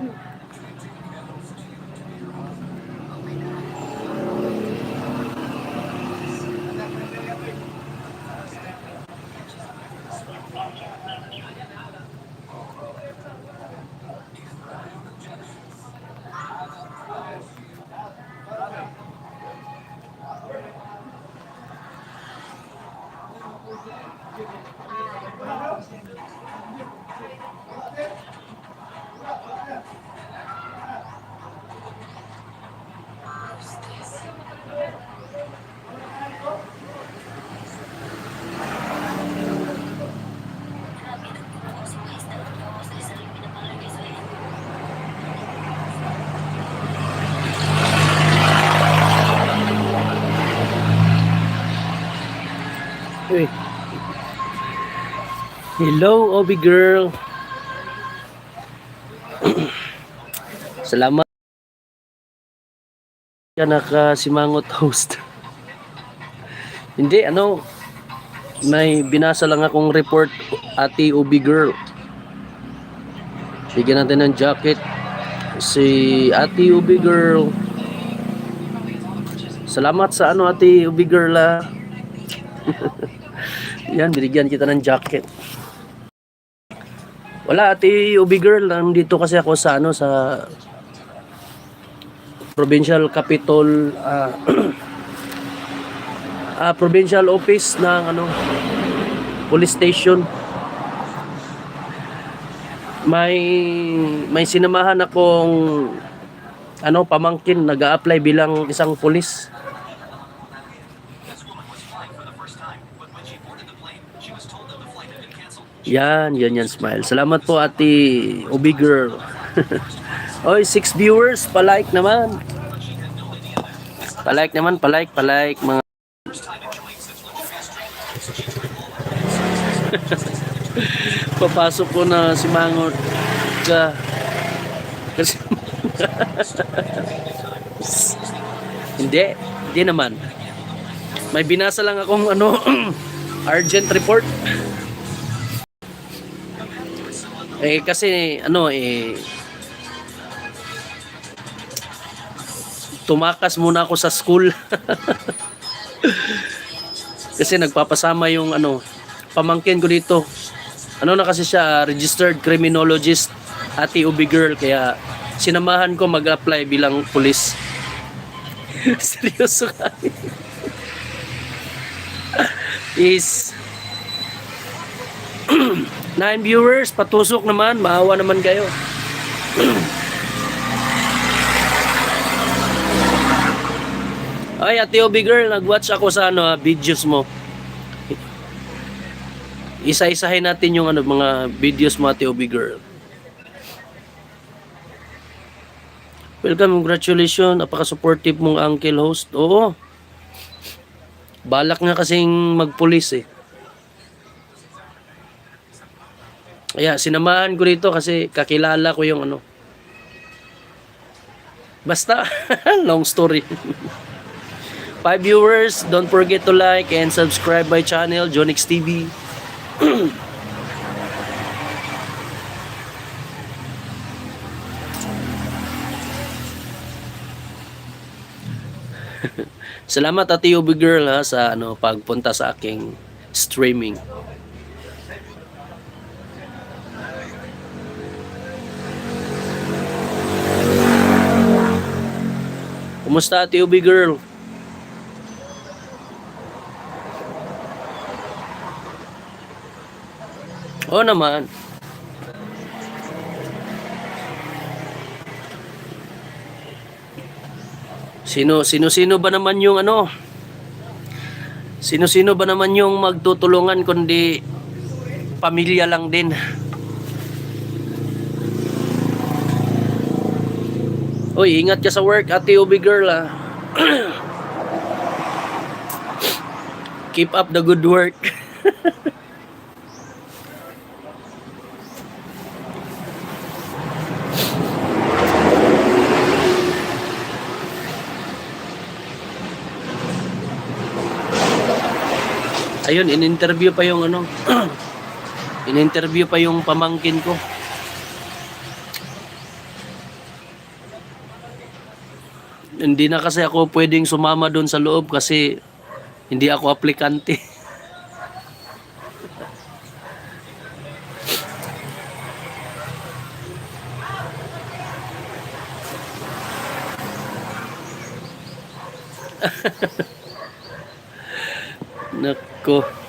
Mm-hmm. Uy. Hello, Obi girl. Salamat ka nakasimangot host. Hindi, ano, may binasa lang akong report, ati Obi girl. Bigyan natin ng jacket. Si ati Ubi girl. Salamat sa ano ati Ubi girl ah. Yan, binigyan kita ng jacket. Wala, ate Ubi girl, nandito kasi ako sa ano sa provincial capital ah ah, provincial office ng ano police station. May may sinamahan akong ano pamangkin nag-a-apply bilang isang pulis. Yan, yan yan smile. Salamat po ate Ubi girl. Oy, six viewers, palike naman. Palike naman, palike, palike mga Papasok ko na si Mangot ka. Kasi Hindi, hindi naman. May binasa lang akong ano urgent report. Eh kasi ano eh tumakas muna ako sa school. kasi nagpapasama yung ano pamangkin ko dito. Ano na kasi siya registered criminologist ati Ubi girl kaya sinamahan ko mag-apply bilang pulis. Seryoso ka. Is Nine viewers, patusok naman, maawa naman kayo. Ay, Ate Obi girl, nag-watch ako sa ano, ah, videos mo. Isa-isahin natin yung ano, mga videos mo, Ate Obi girl. Welcome, congratulations. Napaka-supportive mong uncle host. Oo. Balak nga kasing magpulis eh. Kaya sinamahan ko dito kasi kakilala ko yung ano. Basta, long story. Five viewers, don't forget to like and subscribe my channel, Jonix TV. Salamat Ate Ubi Girl ha, sa ano, pagpunta sa aking streaming. Kumusta Ate Ubi Girl? Oo naman. Sino sino sino ba naman yung ano? Sino sino ba naman yung magtutulungan kundi pamilya lang din. Uy, ingat ka sa work, Ate Ubi girl ah. Keep up the good work. Ayun, in-interview pa yung ano. in-interview pa yung pamangkin ko. Hindi na kasi ako pwedeng sumama doon sa loob kasi hindi ako aplikante. Nako.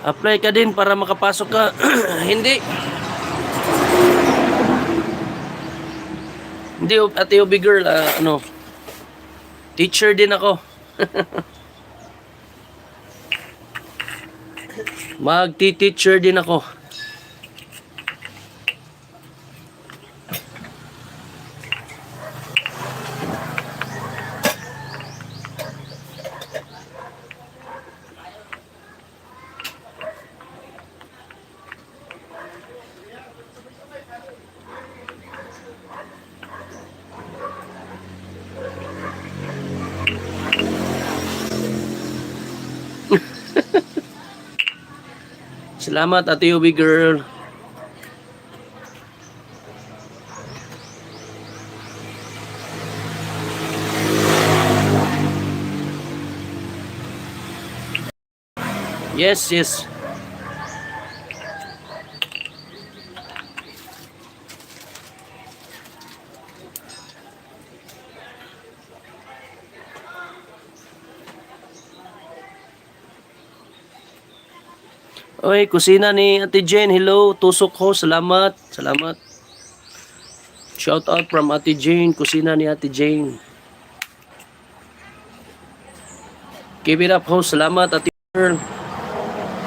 Apply ka din para makapasok ka. Hindi. Hindi, ate Obi girl, ah, ano, teacher din ako. Magti-teacher din ako. Salamat, Ate Ubi girl. Yes, yes. Oy, kusina ni Ate Jane. Hello, tusok ko. Salamat. Salamat. Shout out from Ate Jane. Kusina ni Ate Jane. Give it up ho. Salamat Ate Girl.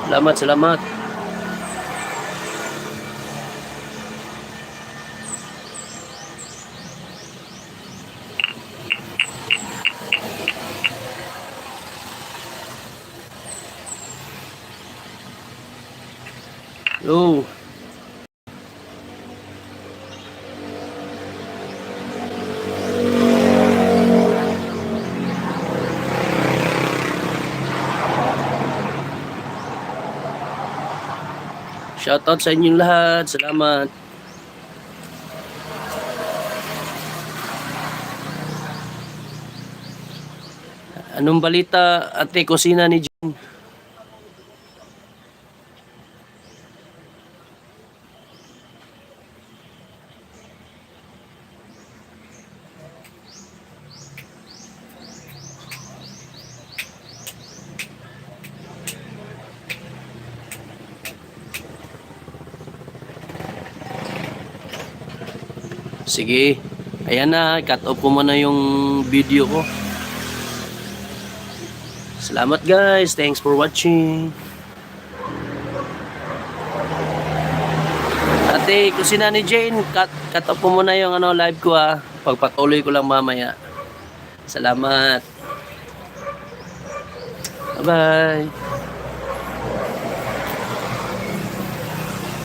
Salamat, salamat. Hello. Shoutout sa inyong lahat. Salamat. Anong balita, ate, kusina ni Sige. Ayan na, cut off ko muna yung video ko. Salamat guys. Thanks for watching. Ate, kusina ni Jane, cut, cut off ko muna yung ano, live ko ah. Pagpatuloy ko lang mamaya. Salamat. Bye-bye.